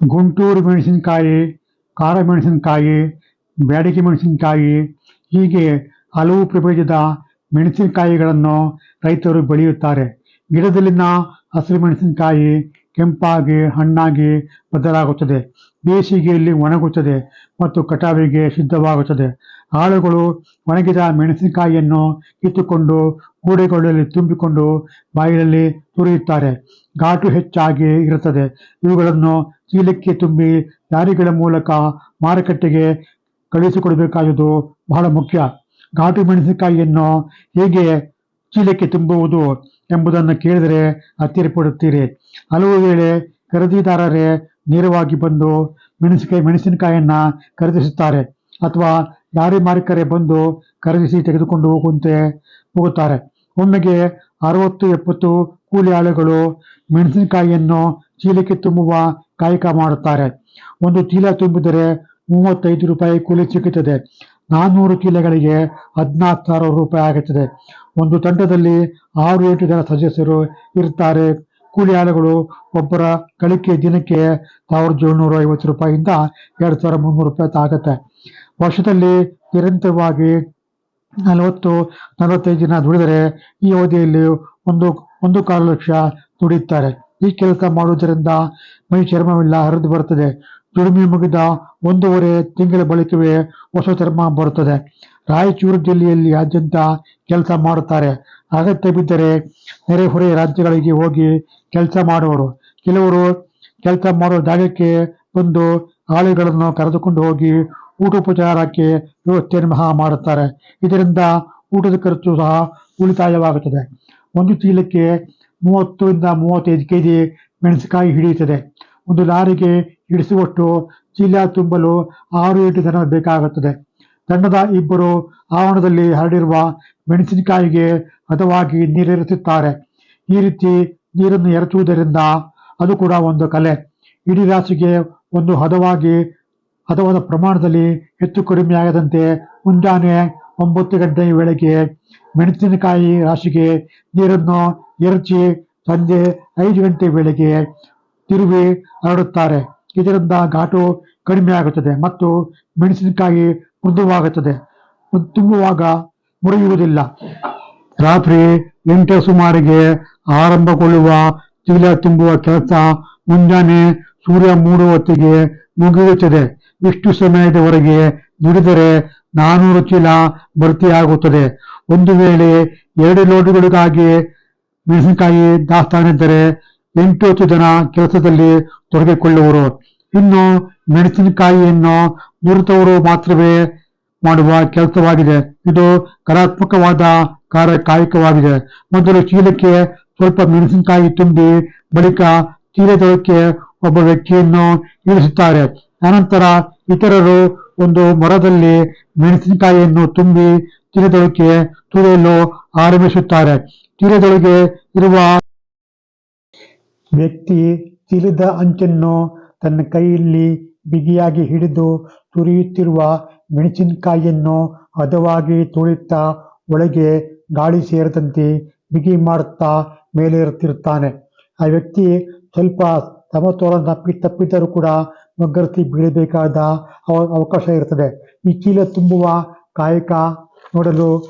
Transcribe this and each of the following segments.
ಗುಂಟೂರು ಮೆಣಸಿನಕಾಯಿ, ಖಾರ ಮೆಣಸಿನಕಾಯಿ ಬ್ಯಾಡಗಿ ಮೆಣಸಿನಕಾಯಿ, ಹೀಗೆ ಹಲವು ಪ್ರಭೇದದ ಮೆಣಸಿನಕಾಯಿಗಳನ್ನು ರೈತರು ಬೆಳೆಯುತ್ತಾರೆ. ಗಿಡದಲ್ಲಿನ ಹಸಿರು ಮೆಣಸಿನಕಾಯಿ ಕೆಂಪಾಗಿ, ಹಣ್ಣಾಗಿ ಬದಲಾಗುತ್ತದೆ. ಬೇಸಿಗೆಯಲ್ಲಿ ಒಣಗುತ್ತದೆ ಮತ್ತು ಕಟಾವಿಗೆ ಸಿದ್ಧವಾಗುತ್ತದೆ ಆಳುಗಳು ಒಣಗಿದ ಮೆಣಸಿನಕಾಯಿಯನ್ನು ಕಿತ್ತುಕೊಂಡು ಗೋಡೆಗಳಲ್ಲಿ ತುಂಬಿಕೊಂಡು ಬಾಯಿಯಲ್ಲಿ ತುರಿಯುತ್ತಾರೆ. ಘಾಟು ಹೆಚ್ಚಾಗಿ ಇರುತ್ತದೆ. ಇವುಗಳನ್ನು ಚೀಲಕ್ಕೆ ತುಂಬಿ ಲಾರಿಗಳ ಮೂಲಕ ಮಾರುಕಟ್ಟೆಗೆ ಕಳುಹಿಸಿಕೊಡಬೇಕಾದುದು ಬಹಳ ಮುಖ್ಯ. ಘಾಟು ಮೆಣಸಿನಕಾಯಿಯನ್ನು ಹೇಗೆ ಚೀಲಕ್ಕೆ ತುಂಬುವುದು ಎಂಬುದನ್ನು ಕೇಳಿದರೆ ಅತ್ತಿರಪಡುತ್ತೀರಿ ಹಲವು ವೇಳೆ ಖರೀದಿದಾರರೇ ನೇರವಾಗಿ ಬಂದು ಮೆಣಸಿನಕಾಯಿ ಮೆಣಸಿನಕಾಯಿಯನ್ನು ಖರೀದಿಸುತ್ತಾರೆ ಅಥವಾ ಲಾರಿ ಮಾಲೀಕರೇ ಬಂದು ಖರೀದಿಸಿ ತೆಗೆದುಕೊಂಡು ಹೋಗುವಂತೆ ಹೋಗುತ್ತಾರೆ. ಒಮ್ಮೆಗೆ ಅರವತ್ತು ಎಪ್ಪತ್ತು ಕೂಲಿ ಆಳುಗಳು ಮೆಣಸಿನಕಾಯಿಯನ್ನು ಚೀಲಕ್ಕೆ ತುಂಬುವ ಕಾಯಕ ಮಾಡುತ್ತಾರೆ. ಒಂದು ಚೀಲ ತುಂಬಿದರೆ ಮೂವತ್ತೈದು ರೂಪಾಯಿ ಕೂಲಿ ಸಿಗುತ್ತದೆ ನಾನ್ನೂರು ಚೀಲಗಳಿಗೆ ಹದಿನಾಲ್ಕು ಸಾವಿರ ರೂಪಾಯಿ ಆಗುತ್ತದೆ. ಒಂದು ತಂಡದಲ್ಲಿ ಆರು ಎಂಟು ಜನ ಸದಸ್ಯರು ಇರುತ್ತಾರೆ. ಕೂಲಿ ಆಳುಗಳು ಒಬ್ಬರ ಕಳಿಕೆ ದಿನಕ್ಕೆ ಸಾವಿರದ ಏಳ್ನೂರ ಐವತ್ತು ರೂಪಾಯಿಯಿಂದ ಎರಡು ಸಾವಿರ ಮುನ್ನೂರು ರೂಪಾಯಿ ಆಗುತ್ತೆ. ವರ್ಷದಲ್ಲಿ ನಿರಂತರವಾಗಿ ನಲವತ್ತು, ನಲವತ್ತೈದು ದಿನ ದುಡಿದರೆ ಈ ಅವಧಿಯಲ್ಲಿ ಒಂದು ಒಂದು ಕಾಲು ಲಕ್ಷ ದುಡಿಯುತ್ತಾರೆ. ಈ ಕೆಲಸ ಮಾಡುವುದರಿಂದ ಮೈ ಚರ್ಮವೆಲ್ಲ ಹರಿದು ಬರುತ್ತದೆ. ದುಡಿಮೆ ಮುಗಿದ ಒಂದೂವರೆ ತಿಂಗಳ ಬಳಿಕವೇ ಹೊಸ ಚರ್ಮ ಬರುತ್ತದೆ. ರಾಯಚೂರು ಜಿಲ್ಲೆಯಲ್ಲಿ ಆದ್ಯಂತ ಕೆಲಸ ಮಾಡುತ್ತಾರೆ. ಅಗತ್ಯ ಬಿದ್ದರೆ ನೆರೆಹೊರೆ ರಾಜ್ಯಗಳಿಗೆ ಹೋಗಿ ಕೆಲಸ ಮಾಡುವರು ಕೆಲವರು ಕೆಲಸ ಮಾಡುವ ಜಾಗಕ್ಕೆ ಬಂದು ಆಳುಗಳನ್ನು ಕರೆದುಕೊಂಡು ಹೋಗಿ ಊಟೋಪಚಾರಕ್ಕೆ ವ್ಯವಸ್ಥೆಯನ್ನು ಮಹಾ ಮಾಡುತ್ತಾರೆ. ಇದರಿಂದ ಊಟದ ಖರ್ಚು ಸಹ ಉಳಿತಾಯವಾಗುತ್ತದೆ. ಒಂದು ಚೀಲಕ್ಕೆ ಮೂವತ್ತರಿಂದ ಮೂವತ್ತೈದು ಕೆ ಜಿ ಮೆಣಸಿನಕಾಯಿ ಹಿಡಿಯುತ್ತದೆ. ಒಂದು ಲಾರಿಗೆ ಹಿಡಿಸುವಷ್ಟು ಚೀಲ ತುಂಬಲು ಆರು ಎಂಟು ಜನ ಬೇಕಾಗುತ್ತದೆ. ತಂಡದ ಇಬ್ಬರು ಆವರಣದಲ್ಲಿ ಹರಡಿರುವ ಮೆಣಸಿನಕಾಯಿಗೆ ಹದವಾಗಿ ನೀರೆರೆಸುತ್ತಾರೆ ಈ ರೀತಿ ನೀರನ್ನು ಎರಚುವುದರಿಂದ ಅದು ಕೂಡ ಒಂದು ಕಲೆ. ಇಡೀ ರಾಶಿಗೆ ಒಂದು ಹದವಾಗಿ ಹದವಾದ ಪ್ರಮಾಣದಲ್ಲಿ ಹೆಚ್ಚು ಕಡಿಮೆಯಾಗದಂತೆ ಮುಂಜಾನೆ ಒಂಬತ್ತು ಗಂಟೆ ವೇಳೆಗೆ ಮೆಣಸಿನಕಾಯಿ ರಾಶಿಗೆ ನೀರನ್ನು ಎರಚಿ ಸಂಜೆ ಐದು ಗಂಟೆ ವೇಳೆಗೆ ತಿರುವಿ ಹರಡುತ್ತಾರೆ. ಇದರಿಂದ ಘಾಟು ಕಡಿಮೆ ಆಗುತ್ತದೆ ಮತ್ತು ಮೆಣಸಿನಕಾಯಿ ಮೃದುವಾಗುತ್ತದೆ. ತುಂಬುವಾಗ ಮುರಿಯುವುದಿಲ್ಲ. ರಾತ್ರಿ ಎಂಟು ಸುಮಾರಿಗೆ ಆರಂಭಗೊಳ್ಳುವ ಚೀಲ ತುಂಬುವ ಕೆಲಸ ಮುಂಜಾನೆ ಸೂರ್ಯ ಮೂಡುವತ್ತಿಗೆ ಮುಗಿಯುತ್ತದೆ. ಇಷ್ಟು ಸಮಯದವರೆಗೆ ದುಡಿದರೆ ನಾನೂರು ಚೀಲ ಭರ್ತಿಯಾಗುತ್ತದೆ. ಒಂದು ವೇಳೆ ಎರಡು ಲೋಟುಗಳಿಗಾಗಿ ಮೆಣಸಿನಕಾಯಿ ದಾಸ್ತಾನಿದ್ದರೆ ಎಂಟು ಹತ್ತು ಜನ ಕೆಲಸದಲ್ಲಿ ತೊಡಗಿಕೊಳ್ಳುವರು. ಇನ್ನು ಮೆಣಸಿನಕಾಯಿಯನ್ನು ನುರಿತವರು ಮಾತ್ರವೇ ಮಾಡುವ ಕೆಲಸವಾಗಿದೆ. ಇದು ಕಲಾತ್ಮಕವಾದ ಕಾರ್ಯ ಕಾಯಕವಾಗಿದೆ ಮೊದಲು ಚೀಲಕ್ಕೆ ಸ್ವಲ್ಪ ಮೆಣಸಿನಕಾಯಿ ತುಂಬಿ ಬಳಿಕ ಚೀಲದೊಳಕ್ಕೆ ಒಬ್ಬ ವ್ಯಕ್ತಿಯನ್ನು ಇಳಿಸುತ್ತಾರೆ. ಅನಂತರ ಇತರರು ಒಂದು ಮರದಲ್ಲಿ ಮೆಣಸಿನಕಾಯಿಯನ್ನು ತುಂಬಿ ಚೀಲದೊಳಕ್ಕೆ ತುಳಿಯಲು ಆರಂಭಿಸುತ್ತಾರೆ. ತೀರದೊಳಗೆ ಇರುವ ವ್ಯಕ್ತಿ ತಿಳಿದ ಅಂಚನ್ನು ತನ್ನ ಕೈಯಲ್ಲಿ ಬಿಗಿಯಾಗಿ ಹಿಡಿದು ತುರಿಯುತ್ತಿರುವ ಮೆಣಸಿನಕಾಯಿಯನ್ನು ಹದವಾಗಿ ತುಳಿಯುತ್ತಾ ಒಳಗೆ ಗಾಳಿ ಸೇರದಂತೆ ಬಿಗಿ ಮಾಡುತ್ತಾ ಮೇಲೇರುತ್ತಿರ್ತಾನೆ ಆ ವ್ಯಕ್ತಿ ಸ್ವಲ್ಪ ಸಮತೋಲನ ತಪ್ಪಿ ತಪ್ಪಿದ್ದರೂ ಕೂಡ ಮಗ್ಗರತಿ ಬೀಳಬೇಕಾದ ಅವ- ಅವಕಾಶ ಇರುತ್ತದೆ ಈ ಚೀಲ ತುಂಬುವ ಕಾಯಕ ನೋಡಲು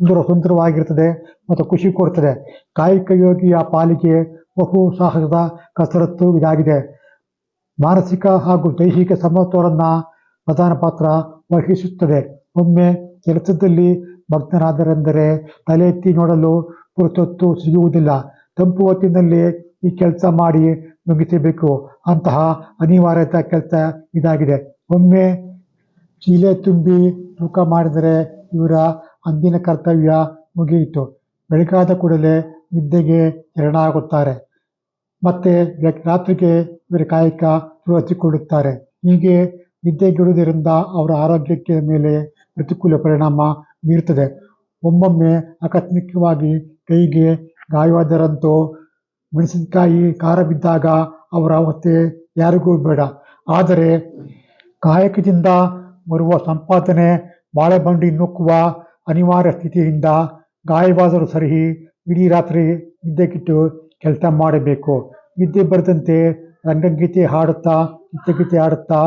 ಸುಂದರ ಸುಂದರವಾಗಿರ್ತದೆ ಮತ್ತು ಖುಷಿ ಕೊಡ್ತದೆ. ಕಾಯಕ ಯೋಗಿಯ ಪಾಲಿಗೆ ಬಹು ಸಾಹಸದ ಕಸರತ್ತು ಇದಾಗಿದೆ. ಮಾನಸಿಕ ಹಾಗೂ ದೈಹಿಕ ಸಮತೋಲನ ಪ್ರಧಾನ ಪಾತ್ರ ವಹಿಸುತ್ತದೆ. ಒಮ್ಮೆ ಕೆಲಸದಲ್ಲಿ ಭಗ್ನರಾದರೆಂದರೆ ತಲೆ ಎತ್ತಿ ನೋಡಲು ಪುರುತತ್ತು ಸಿಗುವುದಿಲ್ಲ. ತಂಪು ಹೊತ್ತಿನಲ್ಲಿ ಈ ಕೆಲಸ ಮಾಡಿ ಮುಗಿಸಬೇಕು ಅಂತಹ ಅನಿವಾರ್ಯತೆ ಕೆಲಸ ಇದಾಗಿದೆ. ಒಮ್ಮೆ ಚೀಲೆ ತುಂಬಿ ತೂಕ ಮಾಡಿದರೆ ಇವರ ಅಂದಿನ ಕರ್ತವ್ಯ ಮುಗಿಯಿತು. ಬೆಳಗಾದ ಕೂಡಲೇ ನಿದ್ದೆಗೆ ಶರಣಾಗುತ್ತಾರೆ. ಮತ್ತೆ ರಾತ್ರಿಗೆ ಇವರ ಕಾಯಕ ಹಚ್ಚಿಕೊಳ್ಳುತ್ತಾರೆ. ಹೀಗೆ ನಿದ್ದೆಗೆಡುವುದರಿಂದ ಅವರ ಆರೋಗ್ಯಕ್ಕೆ ಮೇಲೆ ಪ್ರತಿಕೂಲ ಪರಿಣಾಮ ಬೀರುತ್ತದೆ. ಒಮ್ಮೊಮ್ಮೆ ಆಕಸ್ಮಿಕವಾಗಿ ಕೈಗೆ ಗಾಯವಾದರಂತೂ ಮೆಣಸಿನಕಾಯಿ ಖಾರ ಬಿದ್ದಾಗ ಅವರ ಅವಸ್ಥೆ ಯಾರಿಗೂ ಬೇಡ. ಆದರೆ ಕಾಯಕದಿಂದ ಬರುವ ಸಂಪಾದನೆ, ಬಾಳೆಬಂಡಿ ನುಕ್ಕುವ ಅನಿವಾರ್ಯ ಸ್ಥಿತಿಯಿಂದ ಗಾಯವಾದರೂ ಸರಿ ಇಡೀ ರಾತ್ರಿ ನಿದ್ದೆಗಿಟ್ಟು ಕೆಲಸ ಮಾಡಬೇಕು. ನಿದ್ದೆ ಬರೆದಂತೆ ರಂಗಗೀತೆ ಹಾಡುತ್ತಾ ನಿತ್ಯಗೀತೆ ಹಾಡುತ್ತಾ,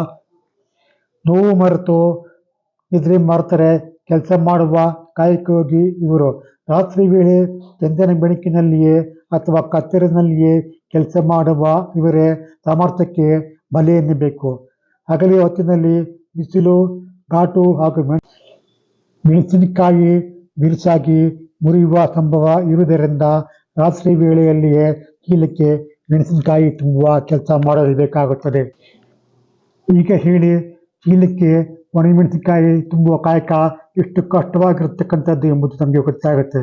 ನೋವು ಮರೆತು ನಿದ್ರೆ ಮಾಡ್ತಾರೆ ಕೆಲಸ ಮಾಡುವ ಕಾಯಕವಾಗಿ ಇವರು. ರಾತ್ರಿ ವೇಳೆ ಚಂದನ ಬೆಳಕಿನಲ್ಲಿಯೇ ಅಥವಾ ಕತ್ತರಿನಲ್ಲಿಯೇ ಕೆಲಸ ಮಾಡುವ ಇವರೇ ಸಾಮರ್ಥ್ಯಕ್ಕೆ ಬಲೆ ಎನ್ನಬೇಕು. ಹಗಲಿ ಹೊತ್ತಿನಲ್ಲಿ ಬಿಸಿಲು, ಘಾಟು ಹಾಗೂ ಮೆಣ್- ಮೆಣಸಿನಕಾಯಿ ಬಿರುಸಾಗಿ ಮುರಿಯುವ ಸಂಭವ ಇರುವುದರಿಂದ ರಾತ್ರಿ ವೇಳೆಯಲ್ಲಿಯೇ ಚೀಲಕ್ಕೆ ಮೆಣಸಿನಕಾಯಿ ತುಂಬುವ ಕೆಲಸ ಮಾಡಲೇಬೇಕಾಗುತ್ತದೆ ಈಗ ಹೇಳಿ ಚೀಲಕ್ಕೆ ಒಣಮೆಣಸಿನಕಾಯಿ ತುಂಬುವ ಕಾಯಕ ಎಷ್ಟು ಕಷ್ಟವಾಗಿರತಕ್ಕಂಥದ್ದು ಎಂಬುದು ನಮಗೆ ಗೊತ್ತಾಗುತ್ತೆ.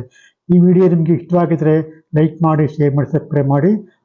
ಈ ವಿಡಿಯೋ ನಿಮಗೆ ಇಷ್ಟವಾಗಿದ್ದರೆ ಲೈಕ್ ಮಾಡಿ ಶೇರ್ ಮಾಡಿ ಸಬ್ಸ್ಕ್ರೈಬ್ ಮಾಡಿ.